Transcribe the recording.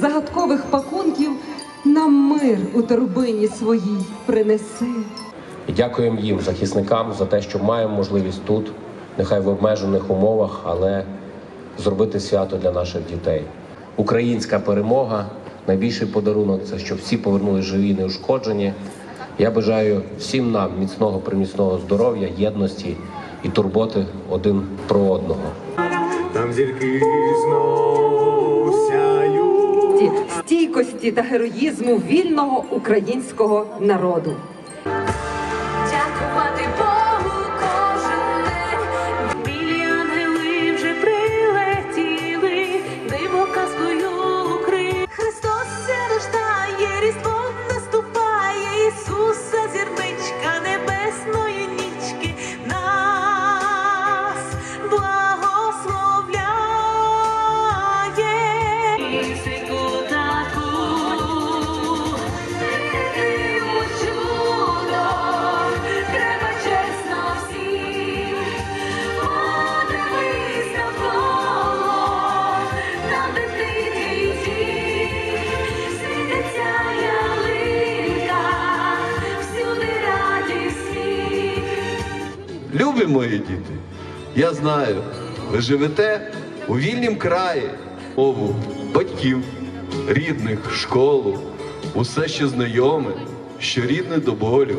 загадкових пакунків нам мир у торбині своїй принеси. І дякуємо їм, захисникам, за те, що маємо можливість тут, нехай в обмежених умовах, але зробити свято для наших дітей. Українська перемога найбільший подарунок це щоб всі повернули живі, і неушкоджені. Я бажаю всім нам міцного приміцного здоров'я, єдності і турботи один про одного. Там зірки знов сяють. Ті- Стійкості та героїзму вільного українського народу. Любі мої діти, я знаю, ви живете у вільнім краї, ову батьків, рідних, школу, усе ще знайоме, що рідне до болю.